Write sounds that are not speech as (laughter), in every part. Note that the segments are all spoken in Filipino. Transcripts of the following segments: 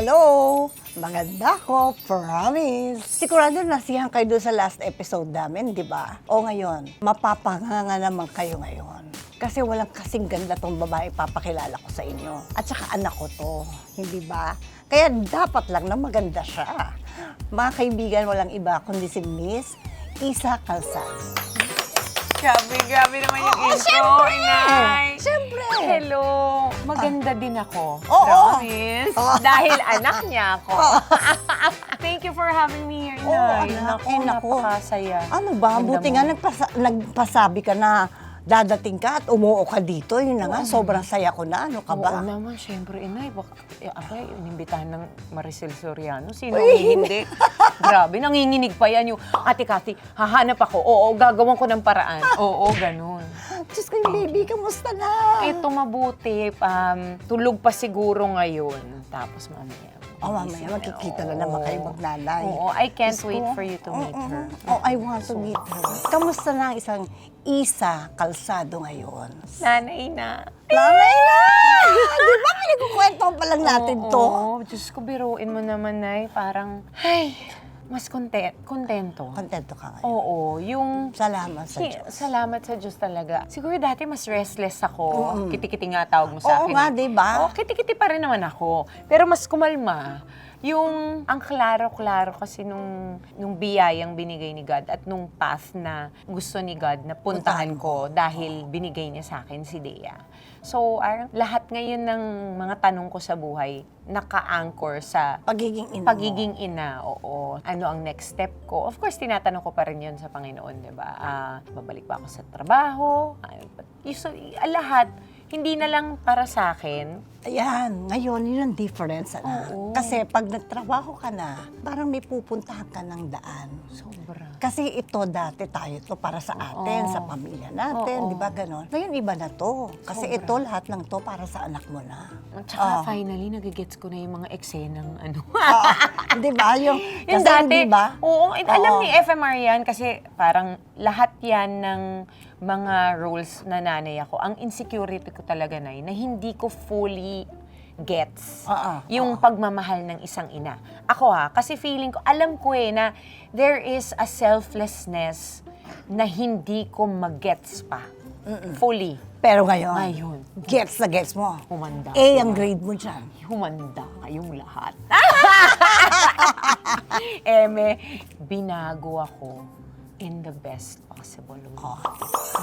Hello! Maganda ko, promise. Sigurado nasiyahan kayo doon sa last episode namin, di ba? O ngayon, mapapanganga naman kayo ngayon. Kasi walang kasing ganda tong babae papakilala ko sa inyo. At saka anak ko to, hindi ba? Kaya dapat lang na maganda siya. Mga kaibigan, walang iba kundi si Miss Isa Calzado. Grabe, grabe naman yung Oo, intro, syempre! inay. Syempre! Hello! Maganda din ako. Oo. Promise. Oo. Dahil anak niya ako. (laughs) Thank you for having me here, Oo, inay. anak. Eh, naku. napakasaya. Ano ba? Buti nga nagpasa- nagpasabi ka na dadating ka at umuo ka dito. Yun na nga, sobrang saya ko na. Ano ka Oo ba? naman, syempre, inay. Baka, eh, eh, inimbitahan ng Maricel Soriano. Sino ang hindi? (laughs) Grabe, nanginginig pa yan yung, Ate Cathy, hahanap ako. Oo, gagawin ko ng paraan. Oo, ganun. Diyos ko, yung baby, kamusta na? Ito mabuti. Um, tulog pa siguro ngayon. Tapos mamaya. Oh, mamaya, gising na. magkikita na naman kayo Oo. magnanay. Oo, I can't Diyos wait ko. for you to meet Oo, her. oo. Oh, I want to meet her. Kamusta na ang isang Isa Kalsado ngayon? Nanay na. Nanay na! (laughs) Di ba pinagkukwento pa lang natin to? Oo, Diyos ko, biruin mo naman, Nay. Parang, ay, mas content, kontento. Kontento ka ngayon. Oo, yung Salamat sa Diyos. Salamat sa Diyos talaga. Siguro dati mas restless ako. Kiti-kiti nga tawag mo sa Oo akin. nga, di ba? Oo, kiti-kiti pa rin naman ako. Pero mas kumalma. Yung ang klaro-klaro kasi nung, nung biyayang binigay ni God at nung path na gusto ni God na puntahan ko dahil binigay niya sa akin si Dea. So, ar- lahat ngayon ng mga tanong ko sa buhay naka-anchor sa Pagiging ina mo. pagiging ina, oo. Ano ang next step ko? Of course, tinatanong ko pa rin yun sa Panginoon, di ba? Ah, babalik ba ako sa trabaho? Ah, but usually, ah, lahat, hindi na lang para sa akin. Ayan, ngayon, yun ang difference. Ano? Oo. Kasi pag nagtrabaho ka na, parang may pupuntahan ka ng daan. Sobra. Kasi ito dati tayo to para sa atin, Oo. sa pamilya natin, Oo. di ba ganon? Ngayon iba na to. Kasi Sobra. ito lahat lang to para sa anak mo na. At saka Oo. finally, nagigets ko na yung mga eksenang ano. Oo, di ba? (laughs) Yung, yung kasi dati, hindi ba? oo, eh, alam Oo. ni FMR yan kasi parang lahat yan ng mga roles na nanay ako. Ang insecurity ko talaga na na hindi ko fully gets Oo, yung pagmamahal ng isang ina. Ako ha, kasi feeling ko, alam ko eh na there is a selflessness na hindi ko magets pa. Fully. Pero ngayon, Ngayon. gets na gets mo. Humanda. A ang grade mo dyan. humanda kayong lahat. (laughs) Eme, binago ako in the best possible way.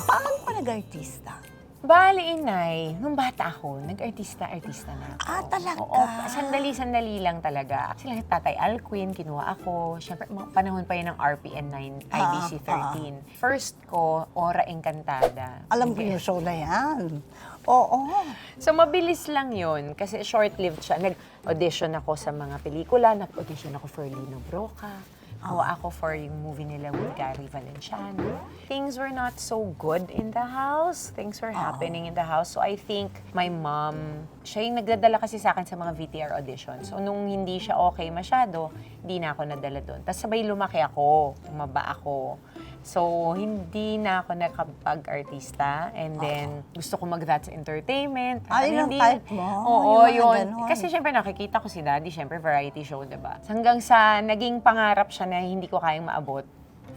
Paano ka nag-artista? Bali, inay, nung bata ako, nag-artista-artista na ako. Ah, talaga? Oo, sandali-sandali lang talaga. Sila Tatay Alquin, kinuha ako. Siyempre, mga panahon pa yun ng RPN 9, Ah, IBC 13. First ko, Ora Encantada. Alam ko yung show na yan. Oo. So, mabilis lang yun kasi short-lived siya. Nag-audition ako sa mga pelikula. Nag-audition ako for Lino Broca. Hawa ako for yung movie nila with Gary Valenciano. Things were not so good in the house. Things were happening in the house. So, I think my mom, siya yung nagdadala kasi sa akin sa mga VTR auditions. So, nung hindi siya okay masyado, hindi na ako nadala doon. Tapos sabay lumaki ako, tumaba ako. So, hindi na ako nakapag-artista. And then, gusto ko mag-That's Entertainment. Ay, yun ang type mo? Oo, Yung mga yun. ganon. Kasi syempre nakikita ko si Daddy, syempre variety show, di ba? Hanggang sa naging pangarap siya na hindi ko kayang maabot.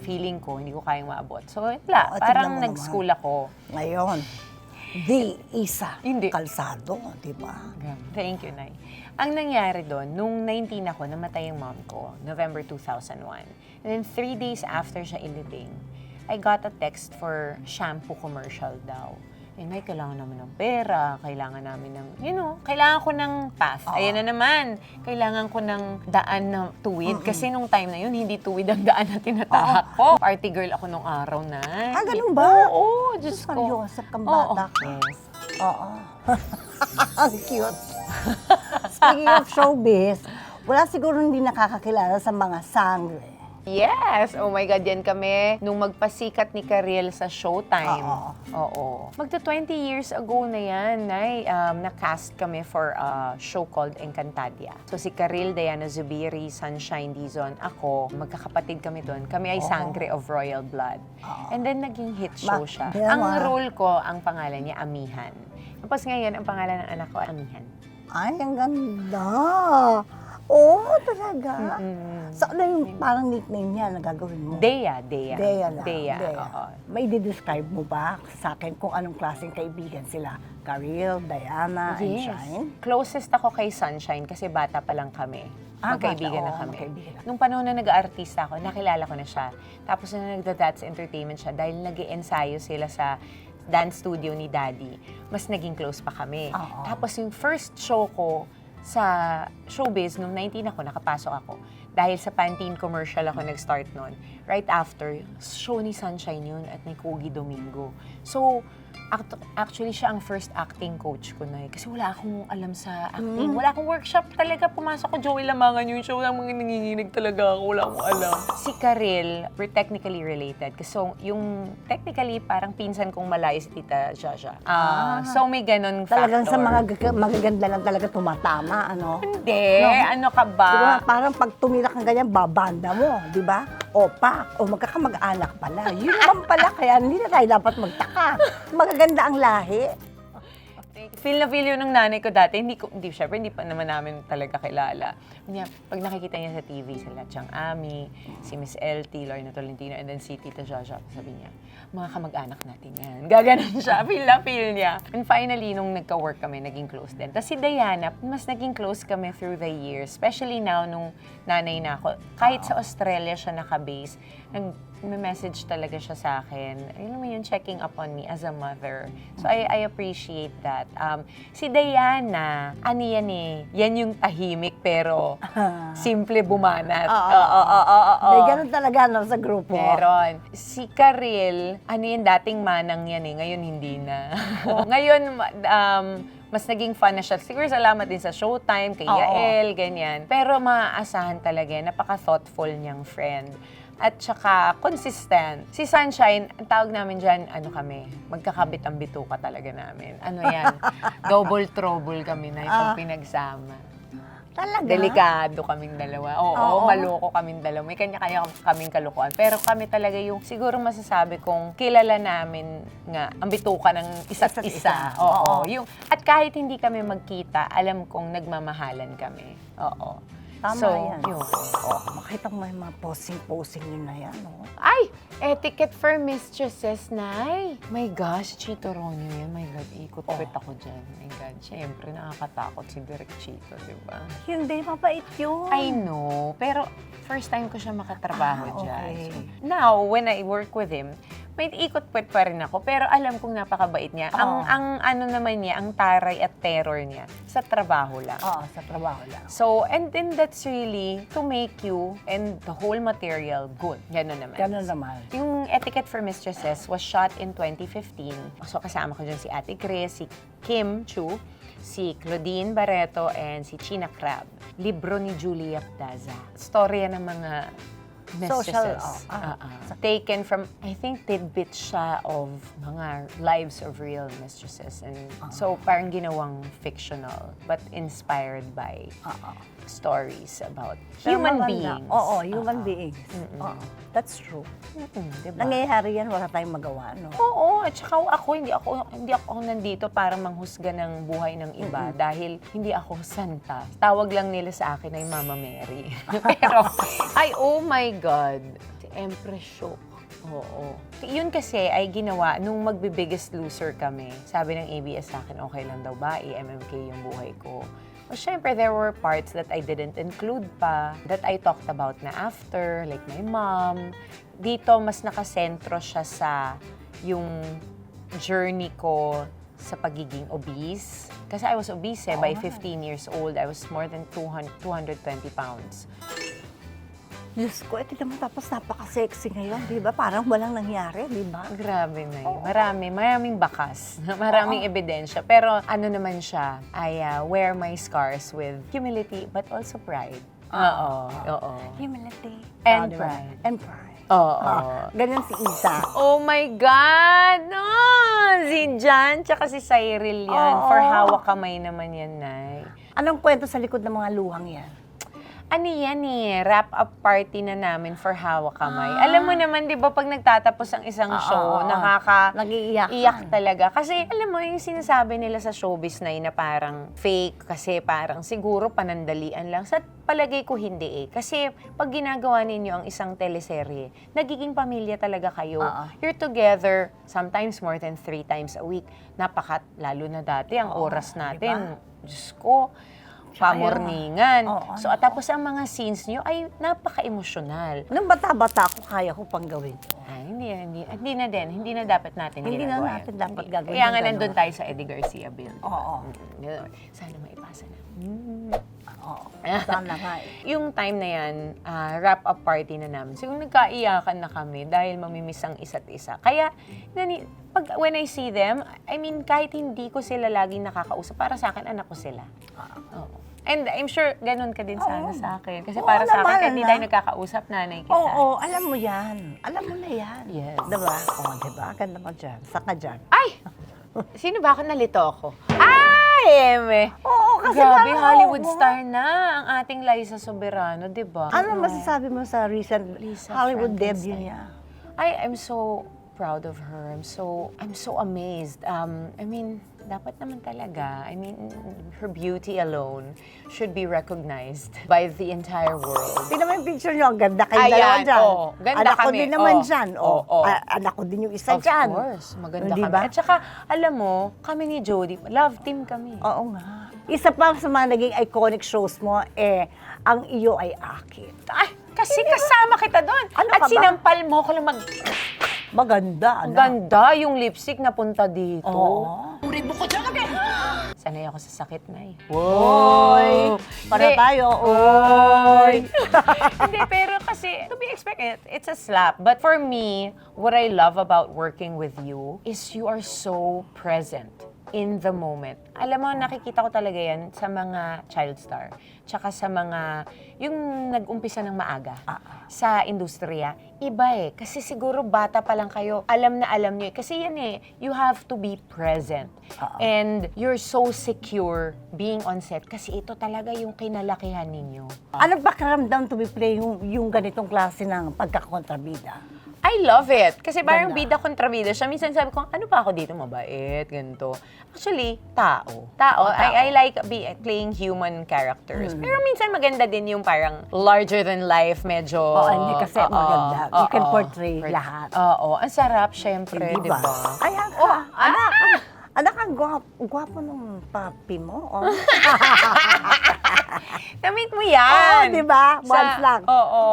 Feeling ko, hindi ko kayang maabot. So, wala. Oo, tignan parang nag-school ako. Ngayon, the isa Hindi. kalsado, di ba? Thank you, Nay. Ang nangyari doon, nung 19 ako, namatay yung mom ko, November 2001. And then three days after siya ilibing, I got a text for shampoo commercial daw. Eh, Nay, kailangan namin ng pera, kailangan namin ng, you know, kailangan ko ng path. Ayan na naman, kailangan ko ng daan na tuwid. Kasi nung time na yun, hindi tuwid ang daan na tinatahak ko. Party girl ako nung araw na. Ah, ganun ba? Oo, Diyos ko. Seryoso kang bata. Oo. Yes. Oo. (laughs) Ang cute. (laughs) Speaking of showbiz, wala siguro hindi nakakakilala sa mga sangre. Yes! Oh my God, yan kami nung magpasikat ni Kariel sa Showtime. Oo. Oo. Magta 20 years ago na yan, Nay. Um, na-cast kami for a show called Encantadia. So si Kariel, Diana Zubiri, Sunshine Dizon, ako, magkakapatid kami doon. Kami ay Sangre of Royal Blood. And then naging hit show siya. Ang role ko, ang pangalan niya, Amihan. Tapos ngayon, ang pangalan ng anak ko, Amihan. Ay, ang ganda. Oo, talaga. So, ano yung parang nickname niya na gagawin mo? Dea, Dea. Dea lang. Dea, oo. May describe mo ba sa akin kung anong klaseng kaibigan sila? Karil, Diana, and Shine? Closest ako kay Sunshine kasi bata pa lang kami. Ah, magkaibigan bata, na oo, kami. magkaibigan na. Nung panahon na nag-aartista ako, nakilala ko na siya. Tapos na nagda-dance entertainment siya dahil nag ensayo sila sa dance studio ni Daddy. Mas naging close pa kami. Oo. Tapos yung first show ko sa showbiz, nung 19 ako, nakapasok ako. Dahil sa Pantene commercial ako nag-start noon. Right after, show ni Sunshine yun at ni Kogi Domingo. So, act- actually siya ang first acting coach ko na eh. Kasi wala akong alam sa acting. Wala akong workshop talaga. Pumasok ko, Joey Lamangan yung show lang mga nanginginig talaga ako. Wala akong alam. Si Karil, we're technically related. Kasi so, yung technically parang pinsan kong malayo si Tita Jaja. Ah, so may ganun Talagang sa factor. mga gag- magaganda lang talaga tumatama, ano? Hindi, No. ano ka ba? Di ba? Parang pag tumira kang ganyan, babanda mo, di ba? O pak, o magkakamag-anak pala. Yun naman pala, kaya hindi na tayo dapat magtaka. Magaganda ang lahi. Feel na feel yun ng nanay ko dati. Hindi ko, hindi, syempre, hindi pa naman namin talaga kilala. Niya, pag nakikita niya sa TV, sila Chang Ami, si Miss LT, Lorna Tolentino, and then si Tita Jaja, sabi niya, mga kamag-anak natin yan. (laughs) Gaganon siya, feel na feel niya. And finally, nung nagka-work kami, naging close din. Tapos si Diana, mas naging close kami through the years. Especially now, nung nanay na ako. Kahit sa Australia siya naka-base, nag message talaga siya sa akin. Alam mo yun, checking up on me as a mother. So I, I appreciate that. Um, si Diana, ano yan eh, yan yung tahimik pero (laughs) simple bumanat. Oo, Oo, oo, oo. May ganun talaga no, sa grupo. Meron. Si Karil, ano yung dating manang yan eh, ngayon hindi na. (laughs) ngayon, um, mas naging fun na siya. Siguro salamat din sa Showtime, kay Oo. Yael, ganyan. Pero maaasahan talaga, yan. napaka-thoughtful niyang friend. At saka, consistent. Si Sunshine, ang tawag namin dyan, ano kami, magkakabit ang bituka talaga namin. Ano yan? (laughs) Double trouble kami na Ah. itong pinagsama. Talaga? Delikado kaming dalawa. Oo, Oo. maloko kaming dalawa. May kanya-kanya kaming kalukuhan. Pero kami talaga yung siguro masasabi kong kilala namin nga ang bituka ng isa't Isa't isa. isa. Oo. Oo. Yung, at kahit hindi kami magkita, alam kong nagmamahalan kami. Oo. Tama so, yan. yun. Oh, makita mo yung mga posing-posing yun na yan. Oh. Ay! Etiquette for mistresses, Nay! My gosh, Chito Ronyo yan. My God, ikot-kwit ako dyan. My God, syempre nakakatakot si Direk Chito, di ba? Hindi, mabait yun. I know, pero first time ko siya Ah, makatrabaho dyan. okay. So, now, when I work with him, may ikot-pwet pa rin ako, pero alam kong napakabait niya. Oo. Ang, ang ano naman niya, ang taray at terror niya, sa trabaho lang. Oo, sa trabaho lang. So, and then that's really to make you and the whole material good. Gano'n naman. Ganun naman. Yung Etiquette for Mistresses was shot in 2015. So, kasama ko dyan si Ate Chris, si Kim Chu, si Claudine Barreto, and si China Crab. Libro ni Julia Daza. Storya ng mga Social, mistresses. oh, ah. Ah, ah. Taken from, I think, tidbits siya of mga lives of real mistresses. And Ah. so, parang ginawang fictional, but inspired by Oo. stories about Pero human maganda. beings. Oo, human Ah, ah. beings. Oo. That's true. Mm-mm, diba? Nangyayari yan, wala tayong magawa, no? Oo, at saka ako hindi ako hindi ako nandito para manghusga ng buhay ng iba dahil hindi ako santa. Tawag lang nila sa akin ay Mama Mary. (laughs) Pero ay oh my god, si Empress Shook. Oo. Yun kasi ay ginawa nung magbe-biggest loser kami. Sabi ng ABS sa akin, okay lang daw ba, i-MMK yung buhay ko. Well, syempre, there were parts that I didn't include pa, that I talked about na after, like my mom. Dito, mas nakasentro siya sa yung journey ko sa pagiging obese. Kasi I was obese eh. By 15 years old, I was more than 200, 220 pounds. Diyos ko, eh, tignan mo tapos napaka-sexy ngayon, di ba? Parang walang nangyari, di ba? Grabe na yun. Marami, maraming bakas. (laughs) Maraming ebidensya. Pero ano naman siya, I uh, wear my scars with humility but also pride. Oo, oo. Humility. And Ah, di ba? pride. And pride. Oo. Ah, ganyan si Isa. Oh my God! No! Si Jan, tsaka si Cyril yan. Oo. For hawak kamay naman yan, Nay. Anong kwento sa likod ng mga luhang yan? Ano yan eh, wrap-up party na namin for Hawak Kamay. Ah. Alam mo naman, di ba, pag nagtatapos ang isang Oo, show, oo, nakaka... Nag-iiyakan. Iyak talaga. Kasi, alam mo, yung sinasabi nila sa showbiz na yun na parang fake, kasi parang siguro panandalian lang. Sa palagay ko, hindi eh. Kasi, pag ginagawa ninyo ang isang teleserye, nagiging pamilya talaga kayo. Oo. You're together, sometimes more than three times a week. Napakat, lalo na dati, ang Oo, oras di natin, Diyos ko, pamorningan. Oo, so, at tapos ang mga scenes nyo ay napaka-emosyonal. Nung bata-bata ako, kaya ko pang gawin. Ay, hindi, hindi, hindi na din. Hindi na dapat natin Hindi na ginagawa natin yun. dapat Hindi. gagawin Kaya yung nga ganun. nandun tayo sa Eddie Garcia bill. Oo. Mm, Sana maipasa na. Oo. (laughs) Sana nga eh. Yung time na yan, ah, wrap-up party na namin. So, yung nagkaiyakan na kami dahil mamimiss ang isa't isa. Kaya, nani, pag, when I see them, I mean, kahit hindi ko sila laging nakakausap, para sa akin, anak ko sila. Oo. And I'm sure ganun ka din sana Oo. sa akin. Kasi Oo para sa akin, naman, kahit hindi anak. tayo nagkakausap, nanay kita. Oo, alam mo yan. Alam mo na yan. Yes. Diba? Oo, diba? Ganda mo dyan. Saka dyan. Ay! Sino ba ako? Nalito ako. Ay, eme! Oo, kasi Grabe, parang- Hollywood oo. star na ang ating Liza Soberano, di ba? Ano masasabi mo sa recent Lisa Hollywood Frankenstein. debut niya? I am so proud of her. I'm so I'm so amazed. Um, I mean, dapat naman talaga. I mean, her beauty alone should be recognized by the entire world. Tingnan mo yung picture niyo, ang ganda kayo Ayan, dalawa dyan. oo. Ganda anak ko kami, din naman oo. dyan. Oo, oo. A- anak ko din yung isa of dyan. course, maganda Di kami. ba? At saka, alam mo, kami ni Jody, love team kami. Oo nga. Isa pa sa mga naging iconic shows mo, eh, ang iyo ay akin. Ay, kasi kasama kita doon. Ano At ka ba? sinampal mo ko lang mag... Maganda, Ang anak. ganda yung lipstick na punta dito. Oo. Sanay ako sa sakit na eh. Oy! Para Hindi. tayo, oy! (laughs) Hindi, pero kasi, to be expected, it's a slap. But for me, what I love about working with you is you are so present in the moment. Alam mo, nakikita ko talaga yan sa mga child star. Tsaka sa mga, yung nag-umpisa ng maaga sa industriya. Iba eh. Kasi siguro bata pa lang kayo, alam na alam nyo eh. Kasi yan eh, you have to be present. And you're so secure being on set. Kasi ito talaga yung kinalakihan ninyo. Anong pakiramdam to be play yung, yung ganitong klase ng pagkakontrabida? I love it. Kasi parang bida kontra bida siya. Minsan sabi ko, ano pa ako dito? Mabait, ganito. Actually, tao. Tao. Oh, tao. I, I like be, playing human characters. Hmm. Pero minsan maganda din yung parang larger than life, medyo... Oo, hindi kasi Oo, maganda. You can portray Port- lahat. Oo. Ang sarap, syempre, di ba? ba? Ayan ka. Oh, anak, anak, ang gwapo, gwapo ng papi mo. Oh. (laughs) Na-meet mo yan. Oo, di ba? Once lang. Oo.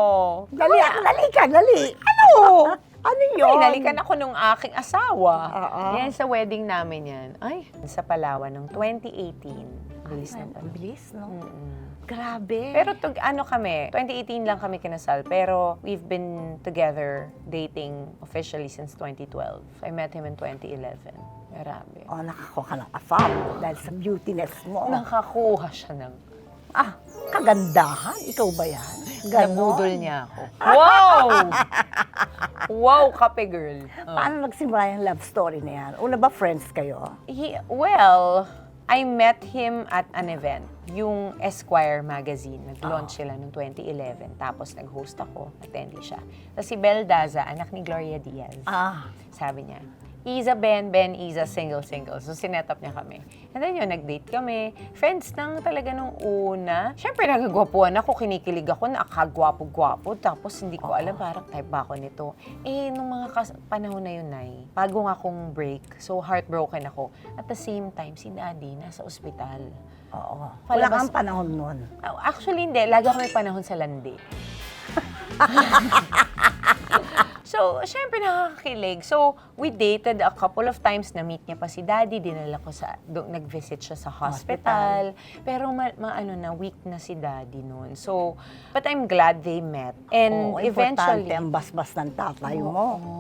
Dali, dali ka, dali. Ano? Ano yun? Ay, nalikan ako nung aking asawa. Oo. Yan sa wedding namin yan. Ay, sa Palawan, nung 2018. Bilis na Ang bilis, no? Mm-mm. Grabe. Pero to, ano kami, 2018 lang kami kinasal, pero we've been together dating officially since 2012. I met him in 2011. Grabe. oh, nakakuha ka ng afam dahil sa beautiness mo. Nakakuha siya ng... Ah, kagandahan? Ikaw ba yan? Nabudol niya ako. Wow! (laughs) wow, kape girl. Oh. Paano nagsimula yung love story na yan? Una ba friends kayo? He, well, I met him at an event. Yung Esquire magazine. Nag-launch sila noong 2011. Tapos nag-host ako. Attendee siya. Tapos si Bel Daza, anak ni Gloria Diaz. Ah, Sabi niya, Isa Ben, Ben, Isa, single, single. So, sinet-up niya kami. And then yun, nag-date kami. Friends nang talaga nung una. Siyempre, nagagwapuan ako, kinikilig ako, nakagwapo-gwapo. Tapos, hindi ko alam, parang type ba ako nito. Eh, nung mga kas- panahon na yun, Nay, bago nga akong break, so heartbroken ako. At the same time, si Daddy nasa ospital. oo. Wala Palabas- kang panahon nun. Oh, Actually, hindi. Lagi ako may panahon sa landi. (laughs) so, syempre nakakakilig. So, we dated a couple of times. Na-meet niya pa si daddy. Dinala ko sa, do, nag-visit siya sa hospital. Pero, ma, ma- ano na, weak na si daddy noon. So, but I'm glad they met. And Oo, eventually... importante ang basbas ng tatay mo. Oo.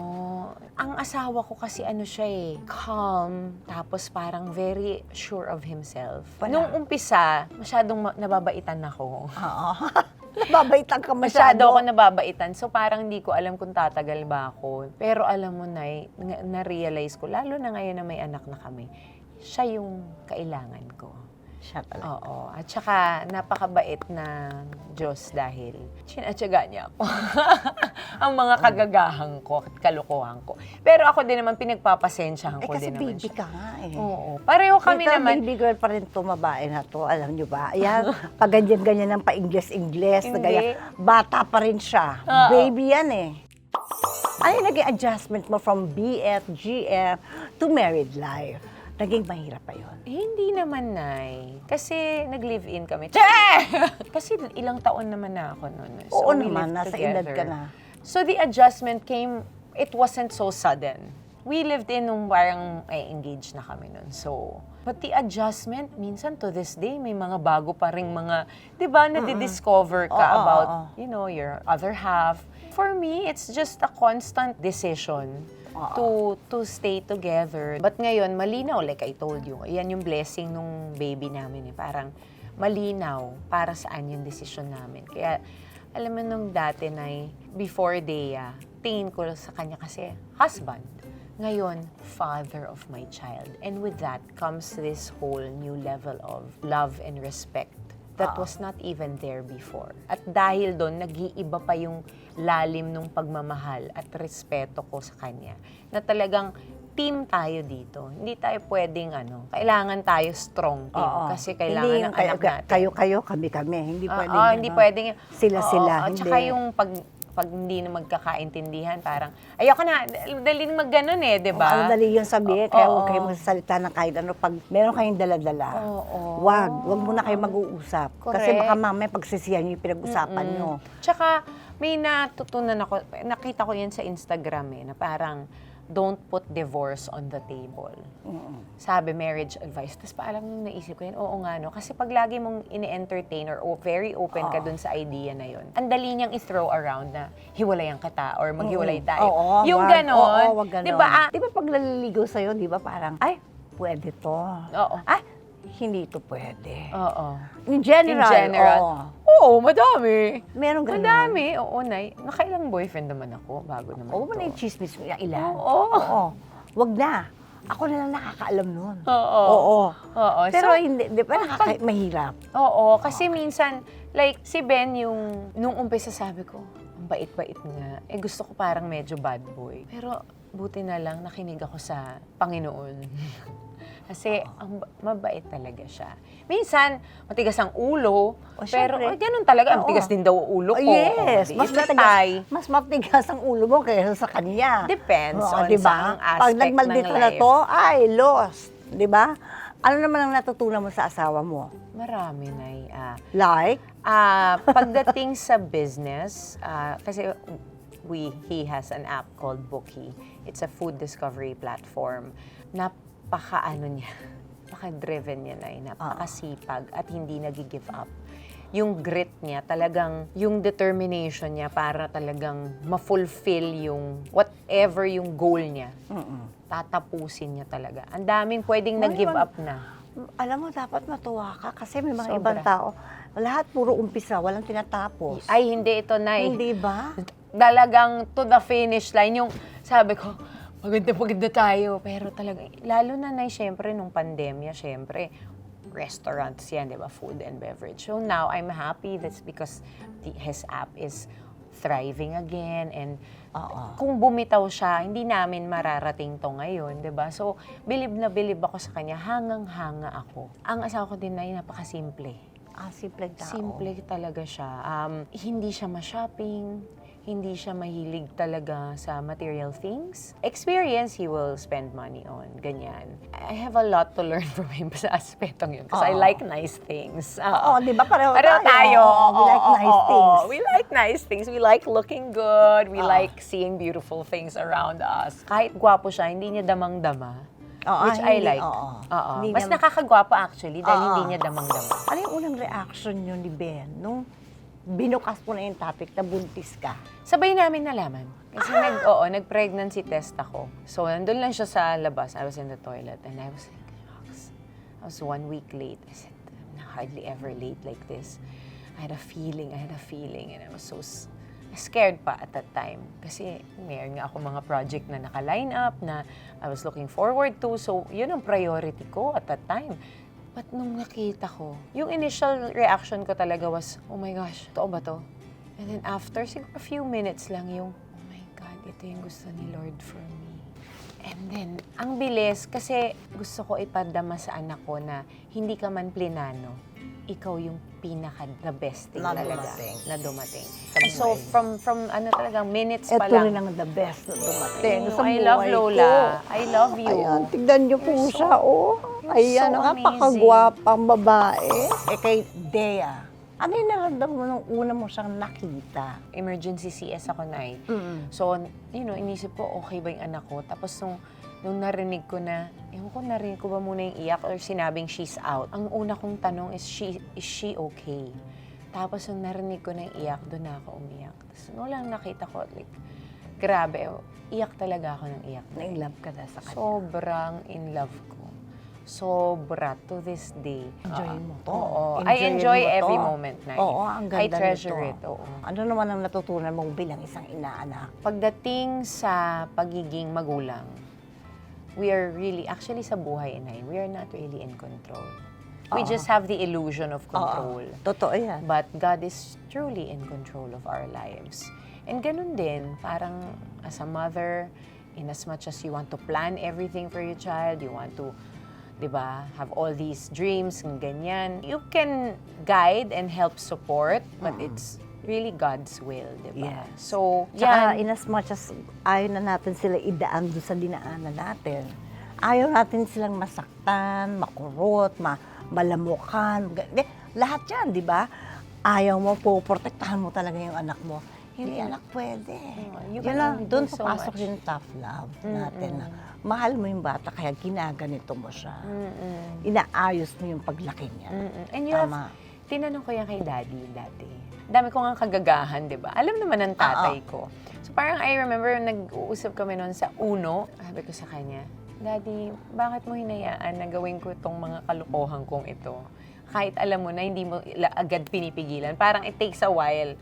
Ang asawa ko kasi ano siya eh, calm, tapos parang very sure of himself. Wala. Nung umpisa, masyadong ma- nababaitan ako. Oo. (laughs) Nababaitan ka Masyado masyado. ako nababaitan. So parang hindi ko alam kung tatagal ba ako. Pero alam mo na, na- na-realize ko, lalo na ngayon na may anak na kami, siya yung kailangan ko. Siya talaga. Oo. At saka, napakabait na Diyos dahil sinatsaga niya ako. (laughs) Ang mga kagagahan ko at kalukuhan ko. Pero ako din naman, pinagpapasensyahan Eh ko kasi din naman baby siya. ka nga eh. Oo. Pareho kami Ito, naman. baby girl pa rin to, babae na to. Alam nyo ba? Ayan, (laughs) pag ganyan-ganyan ng pa-Ingles-Ingles. na Hindi. ganyan, bata pa rin siya. Oo. Baby yan eh. Ano yung naging adjustment mo from BF, GF to married life? Naging mahirap pa yun. Eh, Hindi naman, Nay. Kasi nag-live-in kami. Che! (laughs) Kasi ilang taon naman na ako noon. So, Oo we naman, lived nasa edad ka na. So the adjustment came, it wasn't so sudden. We lived in nung parang ay, engaged na kami noon. So, but the adjustment, minsan to this day, may mga bago pa ring mga, di ba, na-discover ka Oo, about, oo. you know, your other half. For me, it's just a constant decision to to stay together. But ngayon, malinaw, like I told you, yan yung blessing nung baby namin eh. Parang malinaw para saan yung decision namin. Kaya, alam mo nung dati na before Dea, tingin ko sa kanya kasi husband. Ngayon, father of my child. And with that comes this whole new level of love and respect that was not even there before. At dahil doon, nag-iiba pa yung lalim ng pagmamahal at respeto ko sa kanya. Na talagang team tayo dito. Hindi tayo pwedeng ano, kailangan tayo strong team Oo. kasi kailangan Hindi ng kayo, anak natin. Kayo, kayo, kami, kami. Hindi Oo, pwedeng. oo, hindi ano, pwedeng. Sila, Oo, sila. At hindi. saka yung pag pag hindi na magkakaintindihan, parang, ayoko na, daling mag ganun eh, di ba? Ang dali yung sabihin, kaya Oo. huwag kayo magsasalita ng kahit ano. Pag meron kayong daladala, Oo. wag, wag muna kayo mag-uusap. Kasi Correct. baka mamaya pagsisiyan yung pinag-usapan nyo. Tsaka, may natutunan ako, nakita ko yan sa Instagram eh, na parang, don't put divorce on the table. Sabi, marriage advice. Tapos paalam nung naisip ko yun, oo nga no. Kasi pag lagi mong ini-entertain or very open ka dun sa idea na yun, ang dali niyang i-throw around na hiwalayan kita or maghiwalay tayo. Oo, yung wag. ganon. Oo, wag ganon. Di ba? ah, Di ba pag naliligaw sa'yo, di ba parang, ay, pwede to. Oo. Ay, hindi to pwede. Oo. In general, In general. oo. Oo, madami. Meron ganun. Madami. Oo, Nay. Nakailang boyfriend naman ako bago naman Oo, man to. yung chismis mo, yung ilan. Oo. Oo. Wag na. Ako na lang nakakaalam nun. Oo. Oo. Oo. Pero So, hindi, di ba nakaka- mahirap? Oo, kasi minsan, like, si Ben yung, nung umpisa sabi ko, ang bait-bait nga. Eh, gusto ko parang medyo bad boy. Pero, buti na lang, nakinig ako sa Panginoon. (laughs) kasi, ang ba- mabait talaga siya. Minsan, matigas ang ulo, O, pero, syempre. oh, ganun talaga, Oo. matigas din daw ang ulo ko. Oh, yes, Oh, mas matigas, mas matigas ang ulo mo kaysa sa kanya. Depends Oo, on di ba? saang aspect Pag nagmaldito ng na life. to, ay, lost. Di ba? Ano naman ang natutunan mo sa asawa mo? Marami na ah, Like? Ah, (laughs) pagdating sa business, ah, kasi we he has an app called Bookie. It's a food discovery platform. Napaka ano niya, napaka-driven niya na, napakasipag at hindi nag-give up. Yung grit niya, talagang yung determination niya para talagang ma-fulfill yung whatever yung goal niya. Tatapusin niya talaga. Ang daming pwedeng Ano nag-give naman? up na. Alam mo, dapat matuwa ka kasi may mga Sobra. ibang tao, lahat puro umpisa, walang tinatapos. Ay, hindi ito na Hindi ba? Dalagang to the finish line. Yung sabi ko, maganda maganda tayo. Pero talaga, lalo na na, syempre, nung pandemya, syempre, restaurants yan, di ba? Food and beverage. So now, I'm happy that's because the, his app is thriving again and Oo. kung bumitaw siya, hindi namin mararating to ngayon, 'di ba? So, bilib na bilib ako sa kanya, hangang-hanga ako. Ang asawa ko din na napakasimple. Ah, simple tao. Simple talaga siya. Um, hindi siya ma-shopping, hindi siya mahilig talaga sa material things. Experience, he will spend money on. Ganyan. I have a lot to learn (laughs) from him sa aspetong yun. Kasi I Oo. like nice things. Oo, di ba? Pareho Pareho tayo. tayo. Oo, we like Oo, nice oo, things. We like nice things. We like looking good. We Oo. like seeing beautiful things around us. Kahit gwapo siya, hindi niya damang-dama. Oo, which I hindi, like. oo. Oo. Hindi Mas niya- nakakagwapo actually dahil Oo. hindi niya damang-dama. Ano yung unang reaction nyo ni Ben nung binukas mo na yung topic na buntis ka? Sabay namin nalaman. Kasi nag, oo, nag-pregnancy test ako. So, nandun lang siya sa labas. I was in the toilet and I was like, "Rox, I was one week late. I said, I'm hardly ever late like this. I had a feeling, I had a feeling. And I was so s- scared pa at that time. Kasi meron nga ako mga project na naka-line up na I was looking forward to. So, yun ang priority ko at that time. But nung nakita ko, yung initial reaction ko talaga was, oh my gosh, totoo ba to? And then after siguro a few minutes lang yung, oh my God, ito yung gusto ni Lord for me. And then, ang bilis, kasi gusto ko ipadama sa anak ko na hindi ka man plinano, ikaw yung pinaka the best thing Na talaga dumating. na dumating. And so, from, from ano talaga, minutes pa Ito lang. rin ang the best na dumating Ayun, sa I love buhay Lola. ko. I love you. Ayan, tignan niyo po siya, oh. Ayan, so ang napakagwapang babae. Eh, kay Dea, ano yung naramdaman mo nung una mo siyang nakita? Emergency CS ako na eh. Mm. So, you know, inisip ko, okay ba yung anak ko? Tapos nung, nung narinig ko na, ewan ko, narinig ko ba muna yung iyak or sinabing she's out. Ang una kong tanong is, she, is she okay? Tapos nung narinig ko na yung iyak, doon na ako umiyak. Tapos nung lang nakita ko, like, grabe, iyak talaga ako ng iyak. Na-inlove ka na sa kanya. Sobrang in love ko. Sobra to this day. Enjoy Ah, mo to. Oo. I Enjoyin enjoy mo to. every moment na Oo, ang ganda I treasure nito. it. Oo. Ano naman ang natutunan mong bilang isang inaanak? Pagdating sa pagiging magulang, we are really, actually sa buhay, inay, we are not really in control. We Oo. just have the illusion of control. Oo, totoo yan. But God is truly in control of our lives. And ganun din, parang as a mother, in as much as you want to plan everything for your child, you want to, di ba, have all these dreams and ganyan, you can guide and help support, but it's really God's will, di ba? Yes. So, yan. in as much as ayaw na natin sila idaan doon sa dinaanan natin, ayaw natin silang masaktan, makurot, ma malamukan, lahat yan, di ba? Ayaw mo, puprotektahan mo talaga yung anak mo. Hindi anak pwede. you Yun can lang, only do doon so papasok much. yung tough love natin na mahal mo yung bata kaya ginaganito mo siya. Mm-mm. Inaayos mo yung paglaki niya. Mm-mm. And you have, Tama. tinanong ko yan kay daddy dati. Dami ko nga kagagahan, di ba? Alam naman ng tatay ko. So parang I remember, nag-uusap kami noon sa Uno. Sabi ko sa kanya, Daddy, bakit mo hinayaan na gawin ko itong mga kalokohan kong ito? Kahit alam mo na hindi mo agad pinipigilan. Parang it takes a while.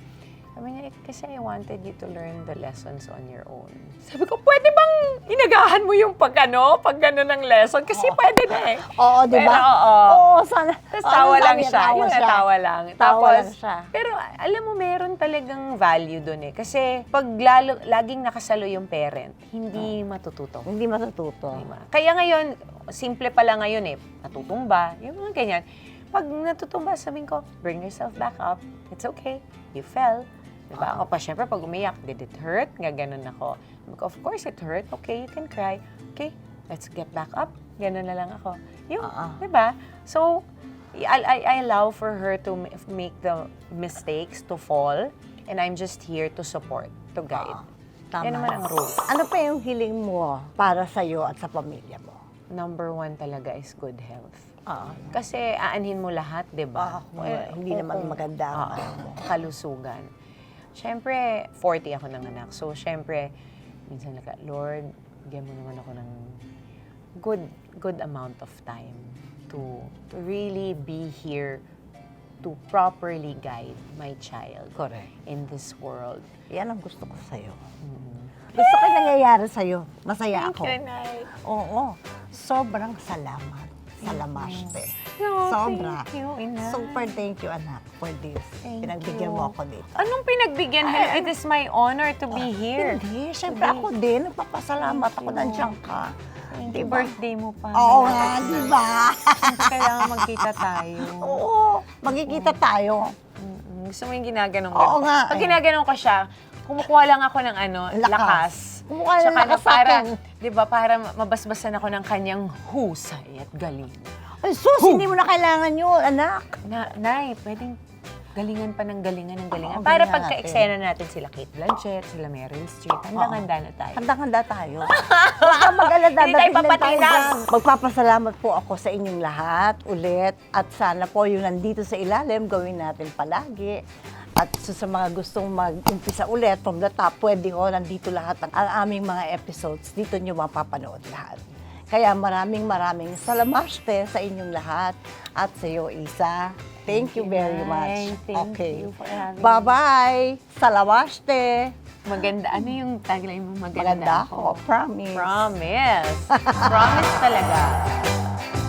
Sabi niya, "Eh, kasi I wanted you to learn the lessons on your own. Sabi ko, pwede bang inagahan mo yung pag ano, pag gano'n ng lesson? Kasi pwede na eh. (laughs) Oo, di ba? Pero, oo. Oo, sana. Tapos Oo, tawa sabi lang niya, siya. tawa Yung siya. natawa lang. Tawa Tapos, lang siya. pero alam mo, meron talagang value doon eh. Kasi pag lalo, laging nakasalo yung parent, hindi matututo. Hindi matututo. Diba? Kaya ngayon, simple pala ngayon eh, natutumba, yung mga ganyan. Pag natutumba, sabihin ko, bring yourself back up. It's okay. You fell. Diba? Ako pa, syempre, pag umiyak, did it hurt? Nga ganun ako. Of course it hurt. Okay, you can cry. Okay, let's get back up. Ganun na lang ako. Yung, Oo. diba? So, I, I, I allow for her to ma- make the mistakes, to fall, and I'm just here to support, to guide. Tama. Yan naman ang rule. Ano pa yung hiling mo para sa iyo at sa pamilya mo? Number one talaga is good health. Oo. Kasi aanhin mo lahat, di ba? Ah, kung hindi naman maganda ang mo. kalusugan. Siyempre, 40 ako ng anak. So, siyempre, minsan like, Lord, bigyan mo naman ako ng good good amount of time to to really be here to properly guide my child Correct. in this world. Yan ang gusto ko sa iyo. Gusto ko nangyayari sa iyo. Masaya ako. Nay. Oo. Sobrang salamat. Salamaste. No, Sobra. thank you, Inay. Super thank you, anak, for this. Thank Pinagbigyan you. mo ako dito. Anong pinagbigyan? Hello, it is my honor to be here. Hindi, syempre ako din. Nagpapasalamat ako nandiyan ka. Thank you. Birthday mo pa. Oo nga, di ba? Kailangan magkita tayo. (laughs) Oo, magkikita tayo. Mm-mm. Gusto mo yung ginaganong Oo nga, Pag eh. ginaganong ko siya, kumukuha lang ako ng ano, Lakas. lakas. Kumukuha ng Tsaka lakas na para, sa akin. di ba, para mabasbasan ako ng kanyang husay at galing. Ay, sus, hindi mo na kailangan yun, anak. Na, nay, pwedeng galingan pa ng galingan ng galingan. Oo, para galingan pagka-eksena natin sila Kate Blanchett, sila Meryl Streep, handang-handa na tayo. Handang-handa tayo. (laughs) Huwag kang mag-alala, Hindi tayo dadating dyan. Magpapasalamat po ako sa inyong lahat ulit. At sana po yung nandito sa ilalim, gawin natin palagi. At so, sa mga gustong mag-umpisa ulit from the top, pwede ho, nandito lahat ang, ang aming mga episodes. Dito nyo mapapanood lahat. Kaya maraming maraming salamaste sa inyong lahat at sa iyo, Isa. Thank, you very much. Thank okay. you for having me. Bye-bye. Salamaste. Maganda. Ano yung tagline mo? Maganda, Maganda ako. Promise. Promise. Promise talaga. (laughs)